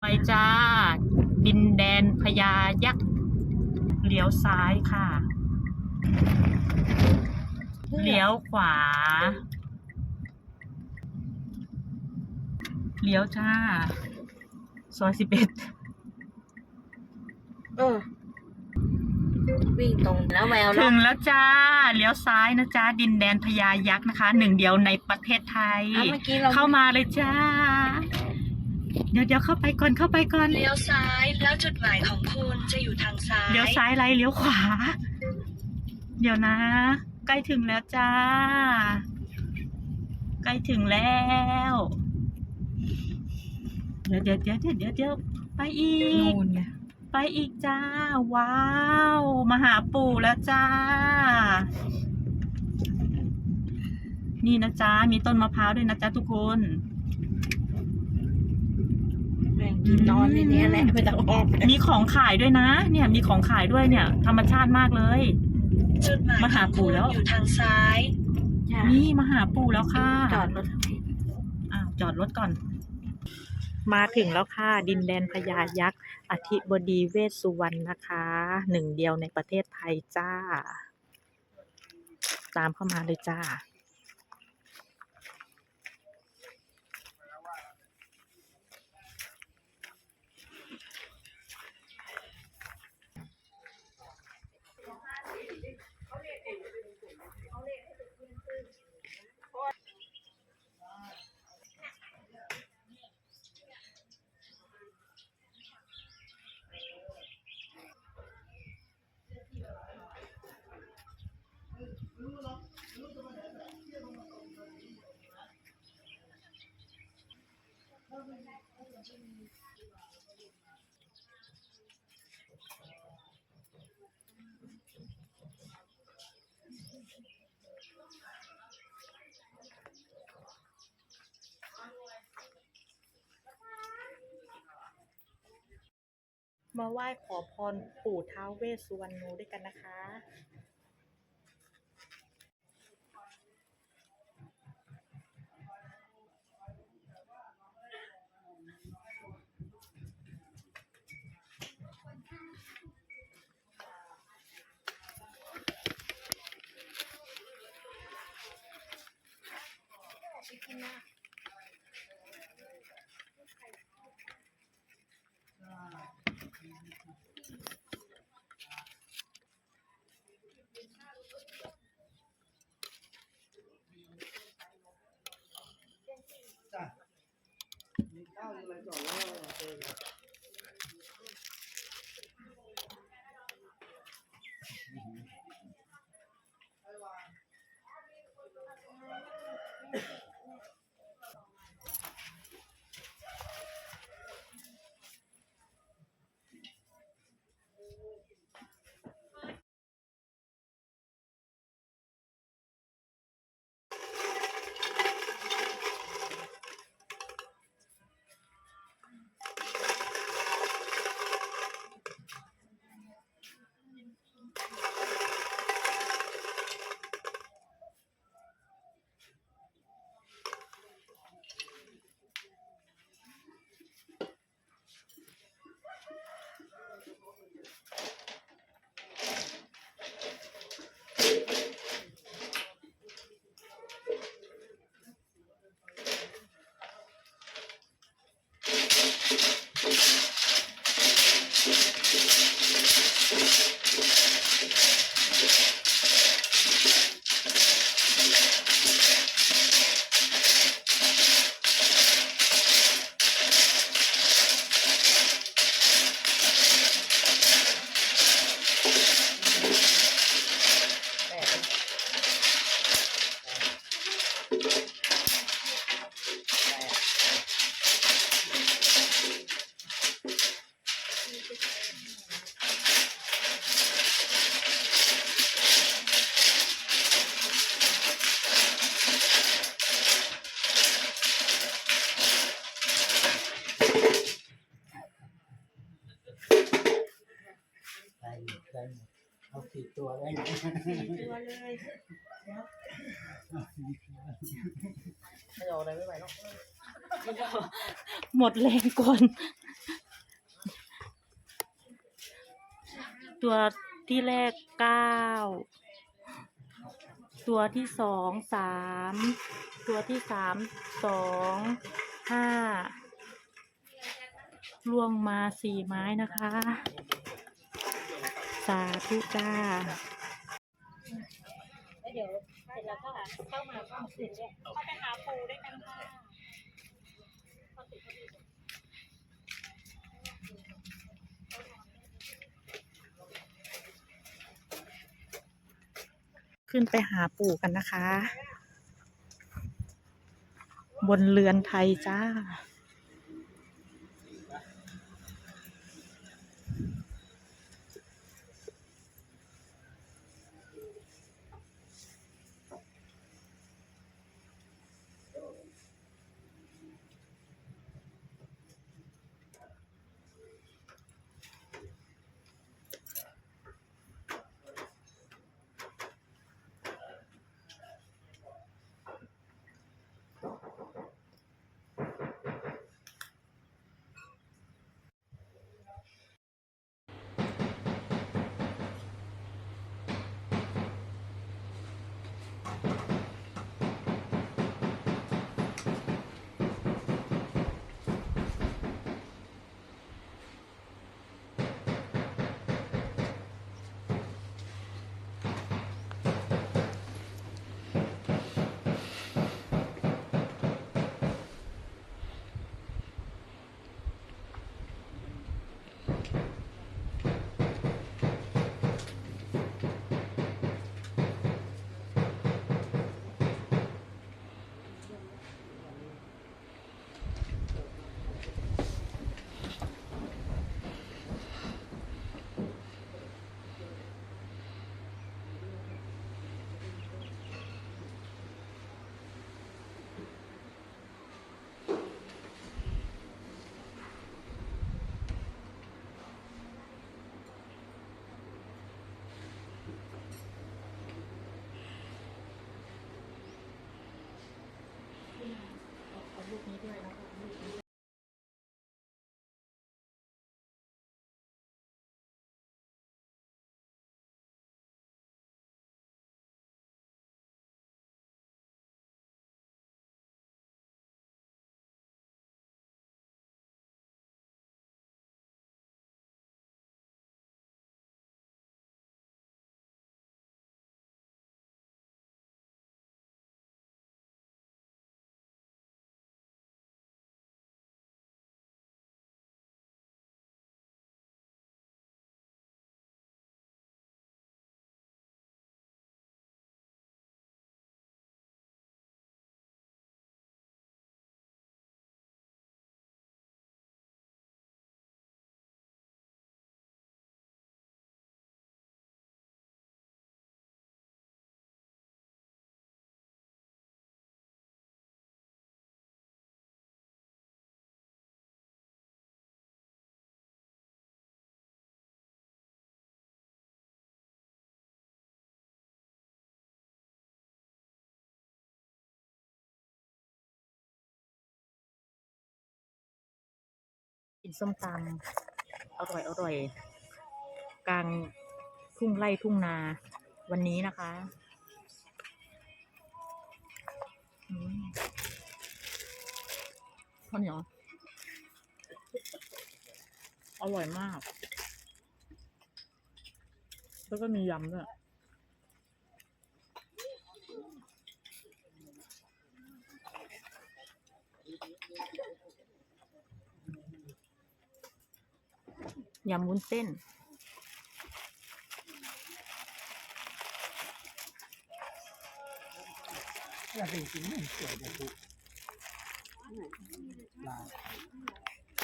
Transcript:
ไปจ้า ดินแดนพญายักษ์เลี้ยวซ้ายค่ะ เลี้ยวขวา เลี้ยวจ้าซอยสิบเอ็ดเออวิ่งตรงแล้วแมวถึแล้วงแล้วจ้า เลี้ยวซ้ายนะจ้า ดินแดนพญายักษ์นะคะ หนึ่งเดียวในประเทศไทยอะเมื่อกี้เราเข้ามาเลยจ้า เดี๋ยวเดี๋ยวเข้าไปก่อนเข้าไปก่อน เลี้ยวซ้ายแล้วจุดหมายของคุณจะอยู่ทางซ้ายเลี้ยวซ้ายไรเลี้ยวขวา เดี๋ยวนะ ใกล้ถึงแล้วจ้า ใกล้ถึงแล้ว เดี๋ยวเดี๋ยวเดี๋ยวเดี๋ยวเดี๋ยวเดี๋ยวไปอีก นู่นไงไปอีกจ้า ว้าวมาหาปู่แล้วจ้า นี่นะจ๊ะมีต้นมะพร้าวด้วยนะจ๊ะทุกคนแม่ง กินนอนในนี้แหละไม่ต้องออกมีของขายด้วยนะ เนี่ยมีของขายด้วยเนี่ย ธรรมชาติมากเลย จุดหมายมาหาของปู่คุณแล้ว อยู่ทางซ้ายนี่มาหาปู่แล้วค่ะ จอดรถทำไมอ้าวจอดรถก่อน มาถึงแล้วค่ะ ดินแดนพญายักษ์อธิบดีเวสสุวรรณนะคะ หนึ่งเดียวในประเทศไทยจ้า ตามเข้ามาเลยจ้า มาไหว้ขอพรปู่ท้าวเวสสุวรรณโนด้วยกันนะคะ จ้ะมีข้าวอะไรก่อนแล้วเจอกัน ได้เอาสี่ตัวได้ไหมตัวเลยไม่เอาอะไรไม่ไหวหรอกหมดแรงก่อน ตัวที่แรกเก้าตัวที่สองสามตัวที่สามสองห้าล่วงมาสี่ไม้นะคะ สาธุจ้าแล้วเดี๋ยวเสร็จแล้วก็เข้ามาเข้ามาคืนด้วยเข้าไปหาปูด้วยกันค่ะขึ้นไปหาปู่กันนะคะ บนเรือนไทยจ้า กินส้มตำอร่อยอร่อยกลางทุ่งไร่ทุ่งนาวันนี้นะคะข้าวเหนียวอร่อยมาก แล้วก็มียำด้วย ยำวุ้นเส้นอยากเห็นจริ